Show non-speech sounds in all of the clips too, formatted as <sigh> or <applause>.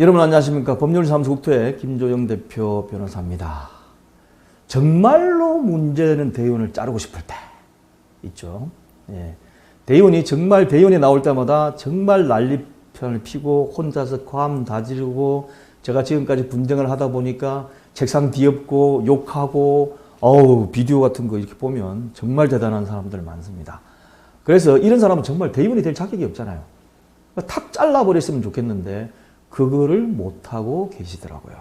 여러분 안녕하십니까 법률사무소 국토의 김조영 대표 변호사입니다. 정말로 문제는 대의원을 자르고 싶을 때 있죠. 예. 대의원이 정말 대의원이 나올 때마다 정말 난리편을 피고 혼자서 괌 다지르고 제가 지금까지 분쟁을 하다 보니까 책상 뒤엎고 욕하고 어우 비디오 같은 거 이렇게 보면 정말 대단한 사람들 많습니다. 그래서 이런 사람은 정말 대의원이 될 자격이 없잖아요. 탁 잘라버렸으면 좋겠는데 그거를 못하고 계시더라고요.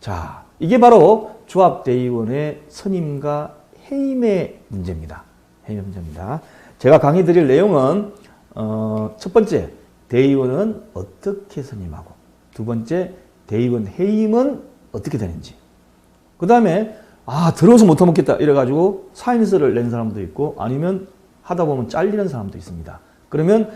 자, 이게 바로 조합대의원의 선임과 해임의 문제입니다. 해임의 문제입니다. 제가 강의 드릴 내용은 어, 첫 번째, 대의원은 어떻게 선임하고 두 번째, 대의원 해임은 어떻게 되는지 그 다음에 아 들어서 못 해먹겠다 이래가지고 사인서를 낸 사람도 있고 아니면 하다 보면 잘리는 사람도 있습니다. 그러면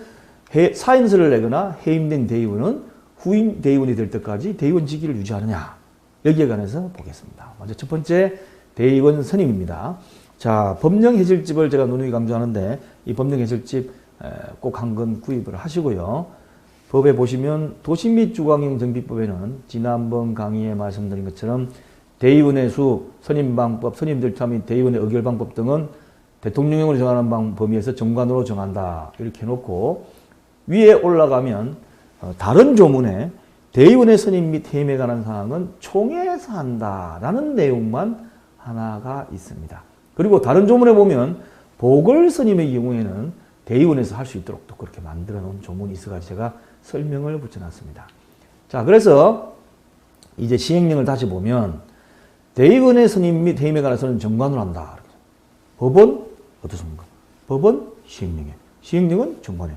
해, 사인서를 내거나 해임된 대의원은 후임 대의원이 될 때까지 대의원 직위를 유지하느냐 여기에 관해서 보겠습니다. 먼저 첫 번째 대의원 선임입니다. 자 법령 해설집을 제가 누누이 강조하는데 이 법령 해설집 꼭 한 건 구입을 하시고요. 법에 보시면 도시 및 주거환경 정비법에는 지난번 강의에 말씀드린 것처럼 대의원의 수, 선임방법, 선임들 및 대의원의 의결방법 등은 대통령령으로 정하는 방 범위에서 정관으로 정한다 이렇게 해놓고 위에 올라가면 어, 다른 조문에 대의원의 선임 및 해임에 관한 사항은 총회에서 한다라는 내용만 하나가 있습니다. 그리고 다른 조문에 보면 보궐 선임의 경우에는 대의원에서 할 수 있도록 또 그렇게 만들어 놓은 조문이 있어가지고 제가 설명을 붙여놨습니다. 자, 그래서 이제 시행령을 다시 보면 대의원의 선임 및 해임에 관해서는 정관으로 한다. 법원 어떻습니까? 법원 시행령에, 시행령은 정관에.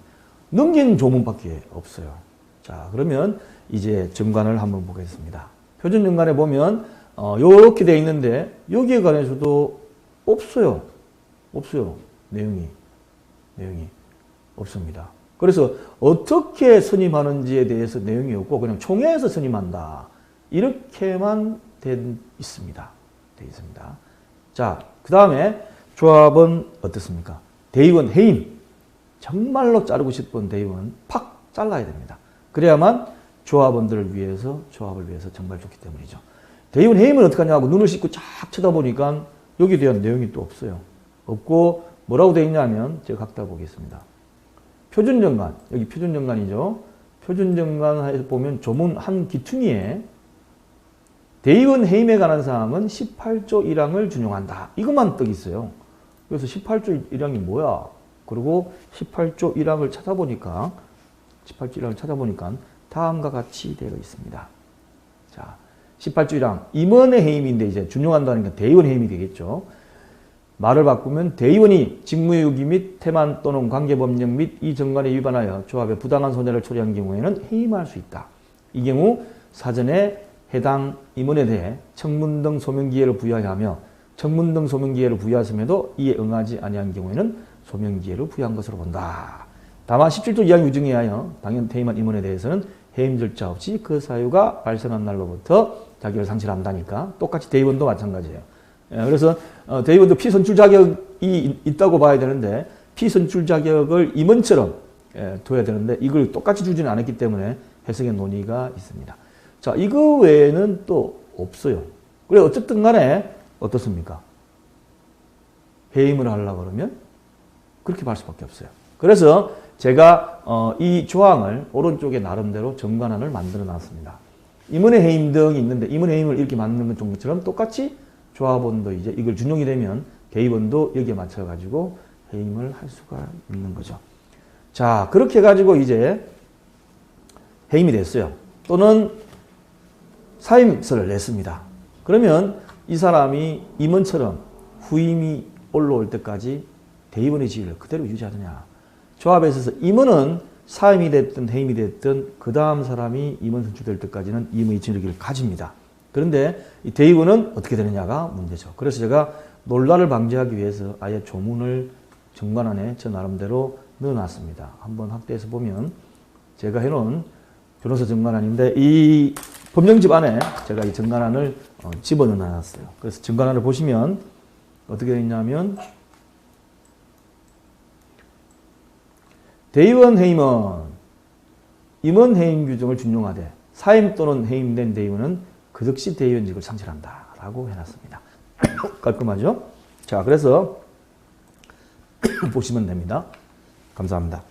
넘긴 조문밖에 없어요. 자, 그러면 이제 정관을 한번 보겠습니다. 표준 정관에 보면 어, 요렇게 돼 있는데 여기에 관해서도 없어요. 없어요. 내용이. 내용이 없습니다. 그래서 어떻게 선임하는지에 대해서 내용이 없고 그냥 총회에서 선임한다. 이렇게만 돼 있습니다. 돼 있습니다. 자, 그 다음에 조합은 어떻습니까? 대의원 해임. 정말로 자르고 싶은 대의원 팍 잘라야 됩니다. 그래야만 조합원들을 위해서, 조합을 위해서 정말 좋기 때문이죠. 대의원 해임은 어떻게 하냐고 눈을 씻고 쫙 쳐다보니까 여기에 대한 내용이 또 없어요. 없고 뭐라고 되어 있냐면 제가 갖다 보겠습니다. 표준정관, 여기 표준정관이죠. 표준정관에서 보면 조문 한 기퉁이에 대의원 해임에 관한 사항은 18조 1항을 준용한다. 이것만 떡 있어요. 그래서 18조 1항이 뭐야? 그리고 18조 1항을 찾아보니까 18조 1항을 찾아보니까 다음과 같이 되어 있습니다. 자, 18조 1항 임원의 해임인데 이제 준용한다는 게 대의원 해임이 되겠죠. 말을 바꾸면 대의원이 직무유기 및 태만 또는 관계법령 및 이 정관에 위반하여 조합에 부당한 손해를 초래한 경우에는 해임할 수 있다. 이 경우 사전에 해당 임원에 대해 청문 등 소명 기회를 부여하며 청문 등 소명 기회를 부여하였음에도 이에 응하지 아니한 경우에는 소명 기회를 부여한 것으로 본다. 다만 17조 2항 유증에 의하여 당연 퇴임한 임원에 대해서는 해임 절차 없이 그 사유가 발생한 날로부터 자격을 상실한다니까 똑같이 대의원도 마찬가지예요. 예, 그래서 어, 대의원도 피선출 자격이 있다고 봐야 되는데 피선출 자격을 임원처럼 예, 둬야 되는데 이걸 똑같이 주지는 않았기 때문에 해석의 논의가 있습니다. 자, 이거 외에는 또 없어요. 그래 어쨌든 간에 어떻습니까? 해임을 하려고 그러면 그렇게 할 수밖에 없어요. 그래서 제가 어, 이 조항을 오른쪽에 나름대로 정관안을 만들어 놨습니다. 임원의 해임 등이 있는데 임원의 해임을 이렇게 만드는 것처럼 똑같이 조합원도 이제 이걸 준용이 되면 대의원도 여기에 맞춰가지고 해임을 할 수가 있는 거죠. 자, 그렇게 해가지고 이제 해임이 됐어요. 또는 사임서를 냈습니다. 그러면 이 사람이 임원처럼 후임이 올라올 때까지 대의원의 지위를 그대로 유지하느냐. 조합에 있어서 임원은 사임이 됐든 해임이 됐든 그 다음 사람이 임원 선출될 때까지는 임의 진력을 가집니다. 그런데 이 대의원은 어떻게 되느냐가 문제죠. 그래서 제가 논란을 방지하기 위해서 아예 조문을 정관 안에 저 나름대로 넣어놨습니다. 한번 확대해서 보면 제가 해놓은 변호사 정관안인데 이 법령집 안에 제가 이 정관안을 어, 집어넣어 놨어요. 그래서 정관안을 보시면 어떻게 되어 있냐면 대의원 해임은 임원 해임 규정을 준용하되 사임 또는 해임된 대의원은 그 즉시 대의원직을 상실한다 라고 해놨습니다. <coughs> 깔끔하죠? 자, 그래서 <coughs> 보시면 됩니다. 감사합니다.